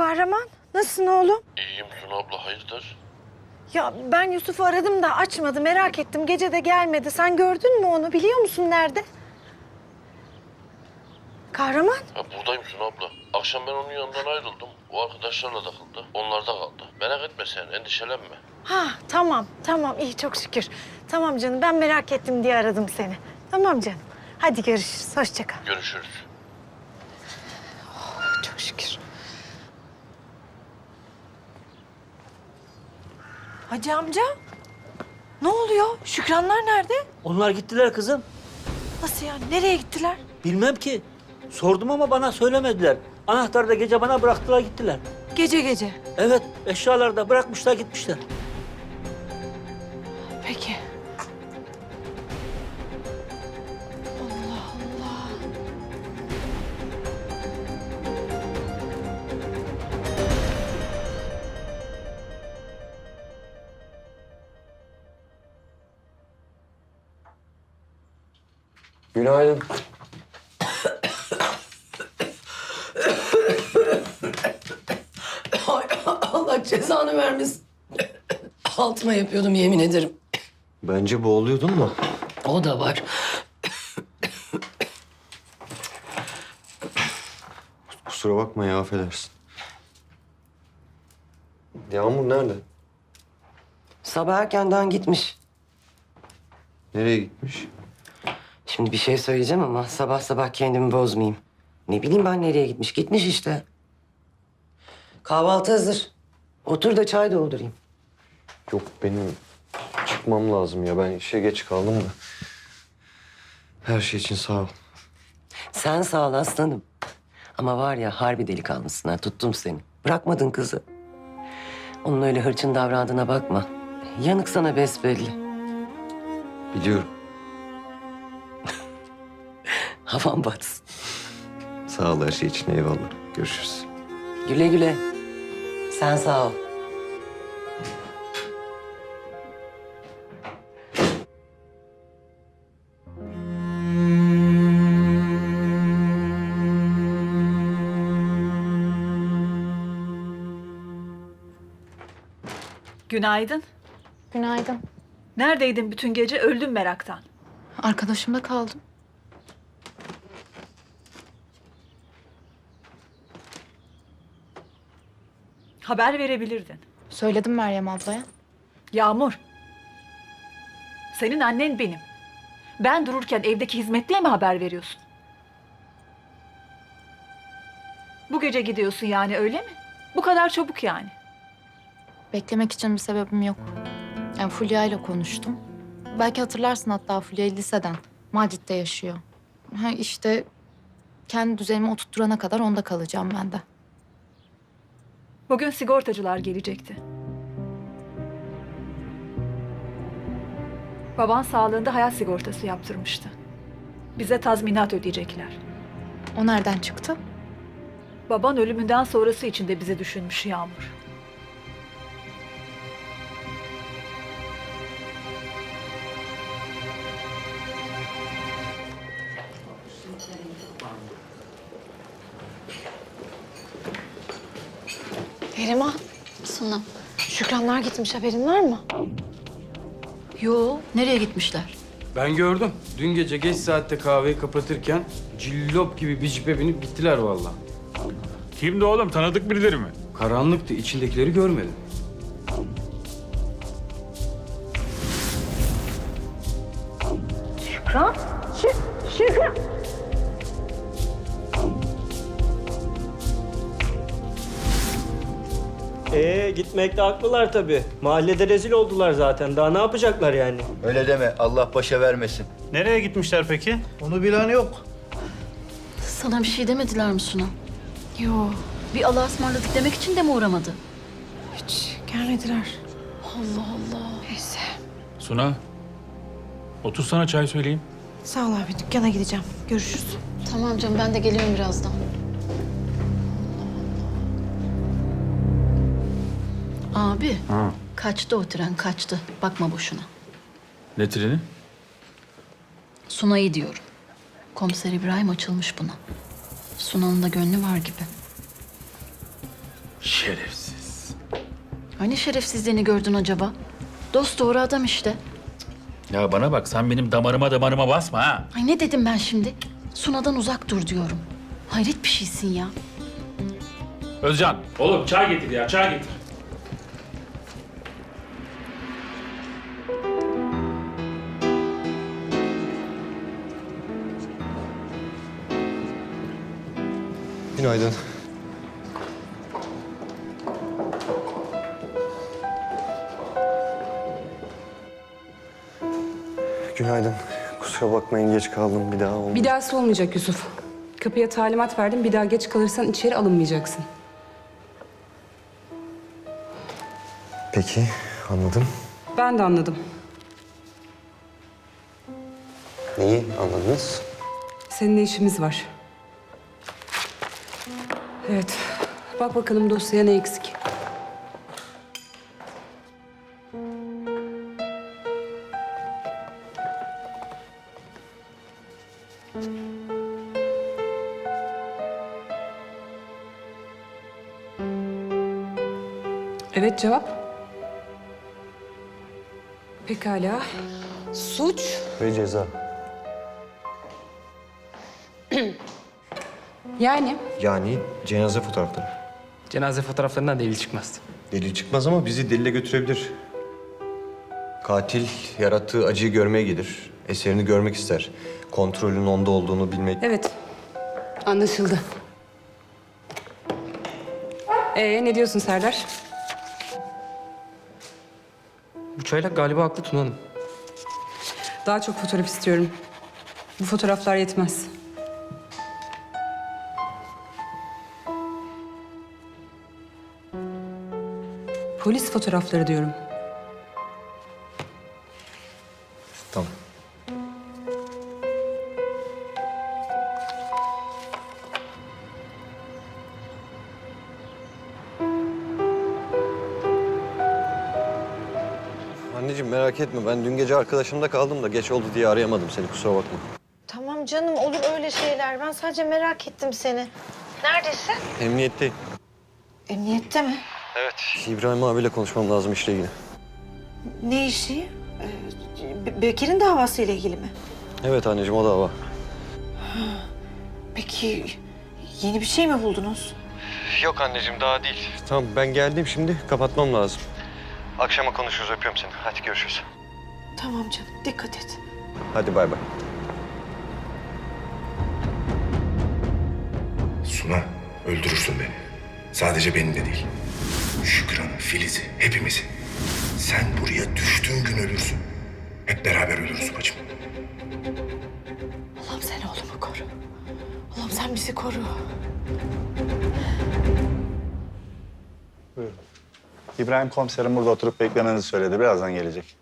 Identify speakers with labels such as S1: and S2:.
S1: Kahraman, nasılsın oğlum?
S2: İyiyim Suna abla hayırdır?
S1: Ya ben Yusuf'u aradım da açmadı, merak ettim. Gece de gelmedi. Sen gördün mü onu? Biliyor musun nerede? Kahraman?
S2: Ha, buradayım Suna abla. Akşam ben onun yanından ayrıldım. O arkadaşlarla takıldı. Onlar da kaldı. Merak etme sen endişelenme.
S1: Ha tamam, tamam. iyi çok şükür. Tamam canım, ben merak ettim diye aradım seni. Tamam canım. Hadi görüşürüz, hoşça kal.
S2: Görüşürüz.
S1: Çok şükür. Hacı amca, ne oluyor? Şükranlar nerede?
S3: Onlar gittiler kızım.
S1: Nasıl yani? Nereye gittiler?
S3: Bilmem ki. Sordum ama bana söylemediler. Anahtarı da gece bana bıraktılar gittiler.
S1: Gece gece.
S3: Evet eşyaları da bırakmışlar gitmişler.
S4: Günaydın.
S5: Ay, Allah cezanı vermesin. Altıma yapıyordum yemin ederim.
S4: Bence boğuluyordun mu?
S5: O da var.
S4: Kusura bakma ya affedersin. Yağmur nerede?
S5: Sabah erkenden gitmiş.
S4: Nereye gitmiş?
S5: Şimdi bir şey söyleyeceğim ama sabah sabah kendimi bozmayayım. Ne bileyim ben nereye gitmiş. Gitmiş işte. Kahvaltı hazır. Otur da çay doldurayım.
S4: Yok benim çıkmam lazım ya. Ben işe geç kaldım da. Her şey için sağ ol.
S5: Sen sağ ol aslanım. Ama var ya harbi delikanlısın ha. Tuttum seni. Bırakmadın kızı. Onun öyle hırçın davrandığına bakma. Yanık sana besbelli.
S4: Biliyorum.
S5: Havan batsın.
S4: Sağ ol her şey için eyvallah. Görüşürüz.
S5: Güle güle. Sen sağ ol.
S6: Günaydın.
S7: Günaydın.
S6: Neredeydin bütün gece? Öldüm meraktan.
S7: Arkadaşımda kaldım.
S6: Haber verebilirdin.
S7: Söyledim Meryem ablaya.
S6: Yağmur. Senin annen benim. Ben dururken evdeki hizmetliye mi haber veriyorsun? Bu gece gidiyorsun yani öyle mi? Bu kadar çabuk yani.
S7: Beklemek için bir sebebim yok. Yani Fulya ile konuştum. Belki hatırlarsın hatta Fulya'yı liseden. Macit'te yaşıyor. Ha işte kendi düzenimi oturtturana kadar onda kalacağım ben de.
S6: Bugün sigortacılar gelecekti. Baban sağlığında hayat sigortası yaptırmıştı. Bize tazminat ödeyecekler.
S7: O nereden çıktı?
S6: Baban ölümünden sonrası için de bizi düşünmüş Yağmur.
S1: Neriman,
S8: Suna.
S1: Şükranlar gitmiş haberin var mı?
S8: Yo, nereye gitmişler?
S9: Ben gördüm. Dün gece geç saatte kahveyi kapatırken cillop gibi bir cipe binip gittiler vallahi.
S10: Kimdi oğlum? Tanıdık birileri mi?
S9: Karanlıktı, içindekileri görmedim.
S11: Ee gitmekte haklılar tabii. Mahallede rezil oldular zaten. Daha ne yapacaklar yani?
S12: Öyle deme. Allah başa vermesin.
S10: Nereye gitmişler peki?
S11: Onu bilen yok.
S8: Sana bir şey demediler mi Suna?
S1: Yo,
S8: Bir Allah'a ısmarladık demek için de mi uğramadı?
S1: hiç gelmediler.
S8: Allah Allah.
S1: Neyse.
S10: Suna. Otur sana çay söyleyeyim.
S1: Sağ ol abi, dükkana gideceğim. Görüşürüz.
S8: Tamam canım ben de geliyorum birazdan. Abi. Kaçtı o tren kaçtı. Bakma boşuna.
S10: Ne treni?
S8: Sunay'ı diyorum. Komiser İbrahim açılmış buna. Sunan'ın da gönlü var gibi.
S10: Şerefsiz.
S8: Hani şerefsizliğini gördün acaba? Dost doğru adam işte.
S10: Ya bana bak sen benim damarıma damarıma basma ha.
S8: Ay ne dedim ben şimdi? Suna'dan uzak dur diyorum. Hayret bir şeysin ya.
S10: Özcan. Oğlum çay getir ya çay getir.
S4: Günaydın. Günaydın. Kusura bakmayın geç kaldım bir daha olmadı.
S13: Bir dahası olmayacak Yusuf. Kapıya talimat verdim. Bir daha geç kalırsan içeri alınmayacaksın.
S4: Peki anladım.
S13: Ben de anladım.
S4: Neyi anladınız?
S13: Seninle işimiz var. Evet. Bak bakalım dosyaya ne eksik. Evet cevap. Pekala. Suç
S4: Ve ceza.
S13: Yani
S4: Yani cenaze fotoğrafları.
S9: Cenaze fotoğraflarından delil çıkmaz.
S4: Delil çıkmaz ama bizi delile götürebilir. Katil yarattığı acıyı görmeye gelir. Eserini görmek ister. Kontrolün onda olduğunu bilmek.
S13: Evet. Anlaşıldı. Ee ne diyorsun Serdar?
S9: Bu çaylak galiba haklı Tuna Hanım.
S13: Daha çok fotoğraf istiyorum. Bu fotoğraflar yetmez. Polis fotoğrafları diyorum.
S4: Tamam. Anneciğim merak etme ben dün gece arkadaşımda kaldım da geç oldu diye arayamadım seni kusura bakma.
S1: Tamam canım olur öyle şeyler. Ben sadece merak ettim seni. Neredesin?
S4: Emniyetteyim.
S1: Emniyette mi?
S4: Evet. İbrahim abiyle konuşmam lazım işle ilgili.
S1: Ne işi? Ee, Bekir'in davasıyla ilgili mi?
S4: Evet anneciğim o da var.
S1: Peki yeni bir şey mi buldunuz?
S4: Yok anneciğim daha değil. Tamam ben geldim şimdi kapatmam lazım. Akşama konuşuruz öpüyorum seni. Hadi görüşürüz.
S1: Tamam canım dikkat et.
S4: Hadi bay bay.
S14: Suna, öldürürsün beni. Sadece beni de değil. Şükran'ı, Filiz'i, hepimizi. Sen buraya düştüğün gün ölürsün. Hep beraber ölürüz bacım.
S1: Allah'ım sen oğlumu koru. Allah'ım sen bizi koru.
S12: İbrahim komiserim burada oturup beklemenizi söyledi. Birazdan gelecek.